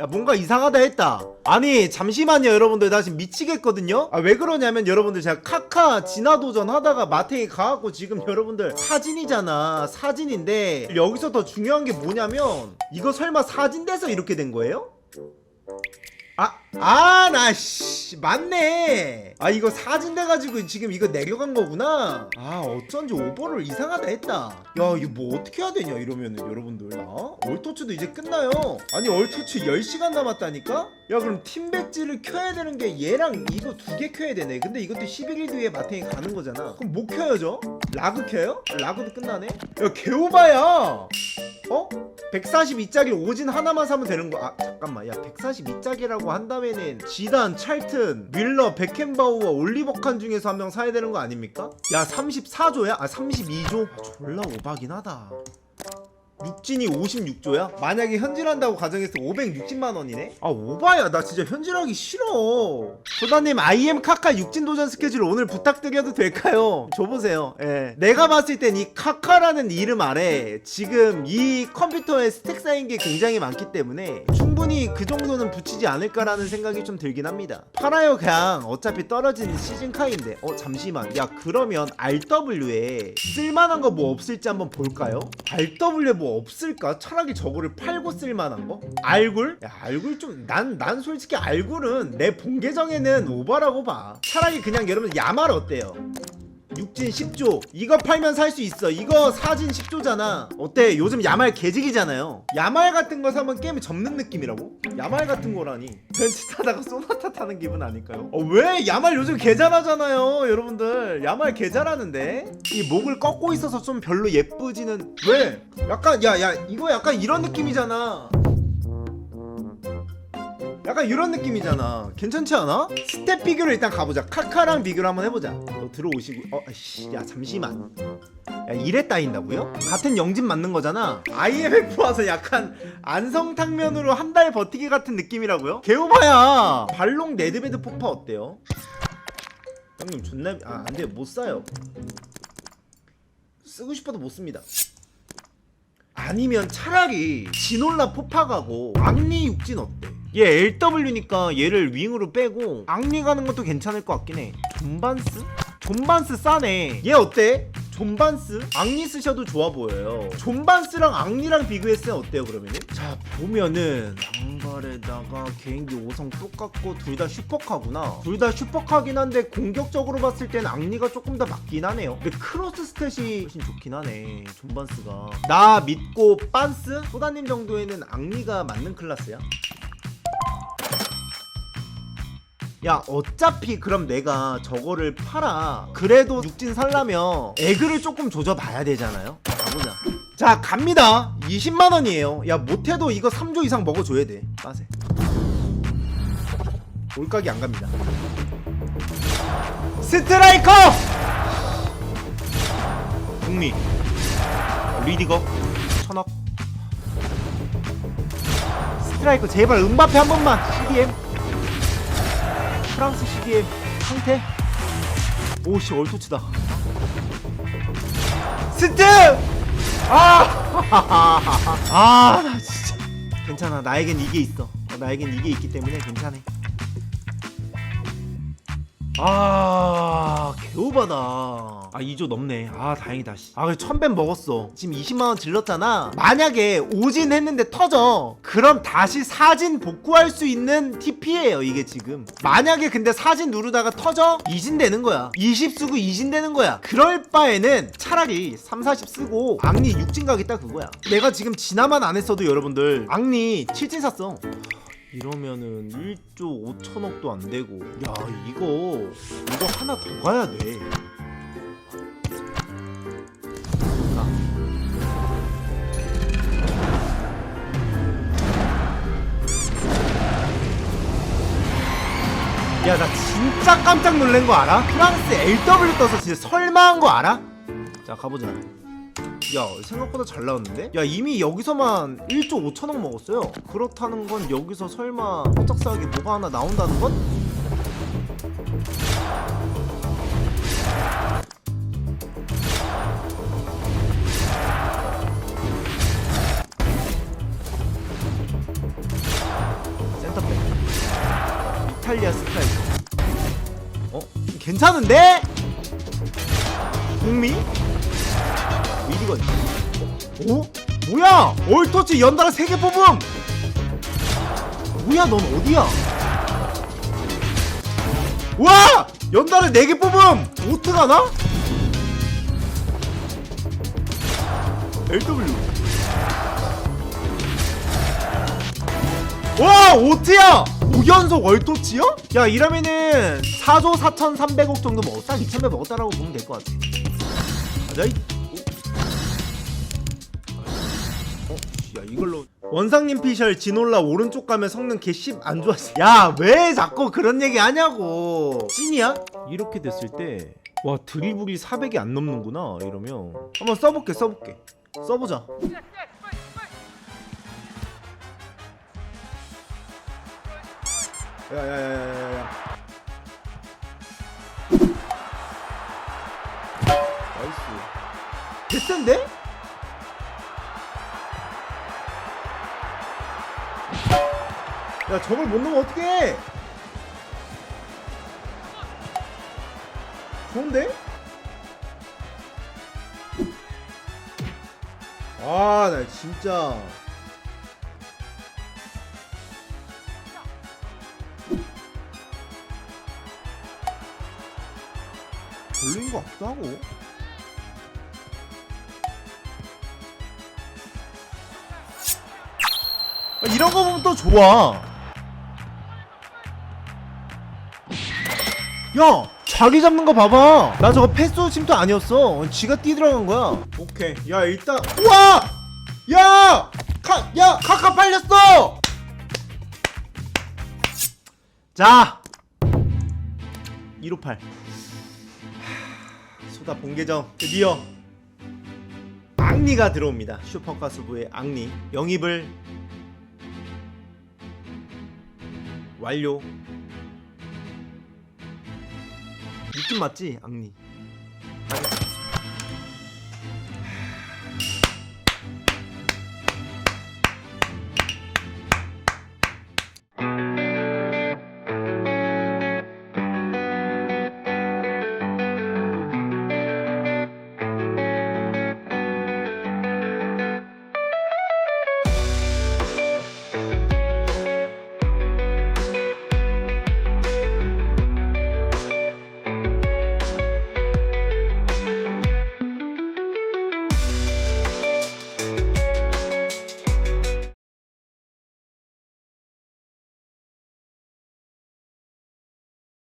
야 뭔가 이상하다 했다. 아니 잠시만요 여러분들. 나 지금 미치겠거든요? 아 왜 그러냐면 여러분들 제가 카카 진화도전 하다가 마탱이 가갖고 지금 여러분들 사진이잖아. 사진인데 여기서 더 중요한 게 뭐냐면 이거 설마 사진 돼서 이렇게 된 거예요? 아, 아, 나, 씨, 맞네. 아, 이거 사진 돼가지고 지금 이거 내려간 거구나. 아, 어쩐지 오버를 이상하다 했다. 야, 이거 뭐 어떻게 해야 되냐, 이러면은, 여러분들. 나? 얼토츠도 이제 끝나요. 아니, 얼토츠 10시간 남았다니까? 야, 그럼 팀 배지를 켜야 되는 게 얘랑 이거 두 개 켜야 되네. 근데 이것도 11일 뒤에 마탱이 가는 거잖아. 그럼 뭐 켜야죠? 라그 켜요? 라그도 끝나네? 야, 개오바야! 어? 142짝일 오진 하나만 사면 되는 거. 아 잠깐만, 야 142짝이라고 한다면은 지단, 찰튼, 윌러, 베켄바우와 올리버 칸 중에서 한 명 사야 되는 거 아닙니까? 야 34조야? 아 32조? 아, 졸라 오바긴 하다. 육진이 56조야? 만약에 현질한다고 가정해서 560만 원이네? 아 오바야 나 진짜 현질하기 싫어 소다님 IM 카카 육진 도전 스케줄 오늘 부탁드려도 될까요? 줘보세요 예. 내가 봤을 땐 이 카카라는 이름 아래 지금 이 컴퓨터에 스택 쌓인 게 굉장히 많기 때문에 충분히 그 정도는 붙이지 않을까라는 생각이 좀 들긴 합니다 팔아요 그냥 어차피 떨어지는 시즌카인데 어 잠시만 야 그러면 RW에 쓸만한 거 뭐 없을지 한번 볼까요? RW에 뭐 없을까? 차라리 저거를 팔고 쓸만한 거? 알굴? 야 알굴 좀 난 난 솔직히 알굴은 내 본 계정에는 오버라고 봐 차라리 그냥 여러분 야말 어때요? 육진 10조. 이거 팔면 살 수 있어. 이거 사진 10조잖아. 어때? 요즘 야말 개직이잖아요. 야말 같은 거 사면 게임을 접는 느낌이라고? 야말 같은 거라니. 벤츠 타다가 소나타 타는 기분 아닐까요? 어 왜? 야말 요즘 개 잘하잖아요 여러분들. 야말 개 잘하는데? 이 목을 꺾고 있어서 좀 별로 예쁘지는 왜? 약간 야야 이거 약간 이런 느낌이잖아 약간 이런 느낌이잖아. 괜찮지 않아? 스텝 비교를 일단 가보자. 카카랑 비교를 한번 해보자. 너 들어오시고, 어, 씨, 야 잠시만. 야 이래 따인다고요? 같은 영진 맞는 거잖아. IMF 와서 약간 안성탕면으로 한 달 버티기 같은 느낌이라고요? 개오바야. 발롱 네드베드 포파 어때요? 형님 존나 아 안돼요 못 사요. 쓰고 싶어도 못 씁니다. 아니면 차라리 진올라 포파 가고 악리 육진 어때? 얘 LW니까 얘를 윙으로 빼고 악리 가는 것도 괜찮을 것 같긴 해. 존반스? 존반스 싸네. 얘 어때? 존반스? 악리 쓰셔도 좋아 보여요. 존반스랑 악리랑 비교했을 때 어때요 그러면은? 자 보면은 양발에다가 개인기 5성 똑같고 둘 다 슈퍼카구나. 둘 다 슈퍼카긴 한데 공격적으로 봤을 때는 악리가 조금 더 맞긴 하네요. 근데 크로스 스탯이 훨씬 좋긴 하네. 존반스가. 나 믿고 빤스? 소다님 정도에는 악리가 맞는 클래스야? 야 어차피 그럼 내가 저거를 팔아. 그래도 육진 살라면 에그를 조금 조져봐야 되잖아요. 가보자. 자 갑니다. 20만원이에요. 야 못해도 이거 3조 이상 먹어줘야 돼. 빠세. 올각이 안 갑니다. 스트라이커! 국미. 리디거. 천억. 스트라이커 제발 음바페 한 번만. CDM 프랑스 CDM 상태? 오씨 얼토치다. 스트! 아아 나 진짜. 괜찮아. 나에겐 이게 있어. 어, 나에겐 이게 있기 때문에 괜찮아. 아 개오바다 아 2조 넘네. 아 다행이다 씨. 아 그래 천벤 먹었어. 지금 20만원 질렀잖아. 만약에 오진 했는데 터져. 그럼 다시 사진 복구할 수 있는 TP예요 이게 지금. 만약에 근데 사진 누르다가 터져? 이진 되는 거야. 20 쓰고 이진 되는 거야. 그럴 바에는 차라리 3, 40 쓰고 악리 6진 가겠다 그거야. 내가 지금 진화만 안 했어도 여러분들 악리 7진 샀어. 이러면은 1조 5천억도 안 되고. 야 이거 이거 하나 더 가야 돼 야 나 진짜 깜짝 놀란 거 알아? 프랑스 LW 떠서 진짜 설마한 거 알아? 자 가보자 야 생각보다 잘 나왔는데? 야 이미 여기서만 1조 5천억 먹었어요 그렇다는 건 여기서 설마 호적사하게 뭐가 하나 나온다는 건? 이탈리아 스트라이커 어? 괜찮은데? 국미? 미디건 어? 뭐야? 올터치 연달아 3개 뽑음! 뭐야 넌 어디야? 와! 연달아 4개 뽑음! 오트 가 나? LW 와! 오트야! 5연속 월토치요? 야 이러면은 4조 4,300억 정도 먹었다? 2,000배 먹었다라고 보면 될 것 같아 가자 이 어? 야 이걸로 원상님 피셜 진올라 오른쪽 가면 성능 개10 안 좋았어 야 왜 자꾸 그런 얘기 하냐고 찐이야? 이렇게 됐을 때 와 드리블이 400이 안 넘는구나 이러면 한번 써볼게 써볼게 써보자 야야야야야야 나이스 개센데? 야 저걸 못 넣으면 어떡해 좋은데? 아 나 진짜 걸린 거 같기도 하고. 아, 이런 거 보면 또 좋아. 야 자기 잡는 거 봐봐. 나 저거 패스 침투 아니었어. 지가 뛰 들어간 거야. 오케이. 야 일단 우와! 야! 카, 야! 카카 팔렸어! 자. 158 소다 본계정 드디어 앙리가 들어옵니다. 슈퍼가스부의 앙리. 영입을 완료. 느낌 맞지 가겠습니다.